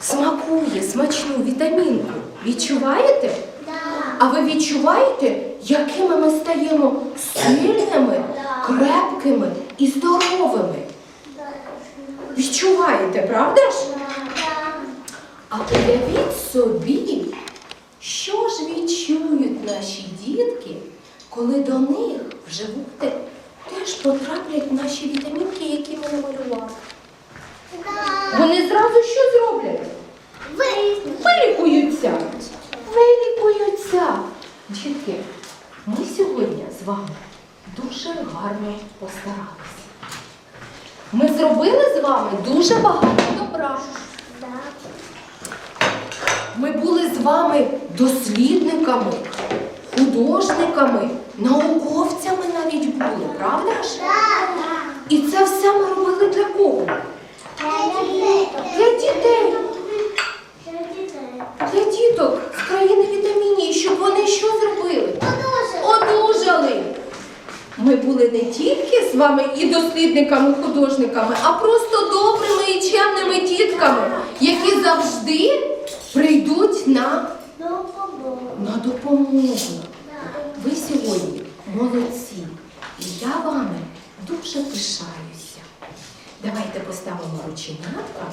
смакує смачну вітамінку. Відчуваєте? А ви відчуваєте, якими ми стаємо сильними, крепкими і здоровими? Відчуваєте, правда ж? А уявіть собі, що ж відчують наші дітки, коли до них в животик теж потраплять наші вітамінки, які ми намалювали. Вони що зроблять? Вилікуються. Вилікуються. Дітки, ми сьогодні з вами дуже гарно постаралися. Ми зробили з вами дуже багато добра. Ми були з вами дослідниками, художниками, науковцями були не тільки з вами і дослідниками, художниками, а просто добрими і чемними дітками, які завжди прийдуть на, на допомогу. Ви сьогодні молодці, і я вами дуже пишаюся. Давайте поставимо рученятка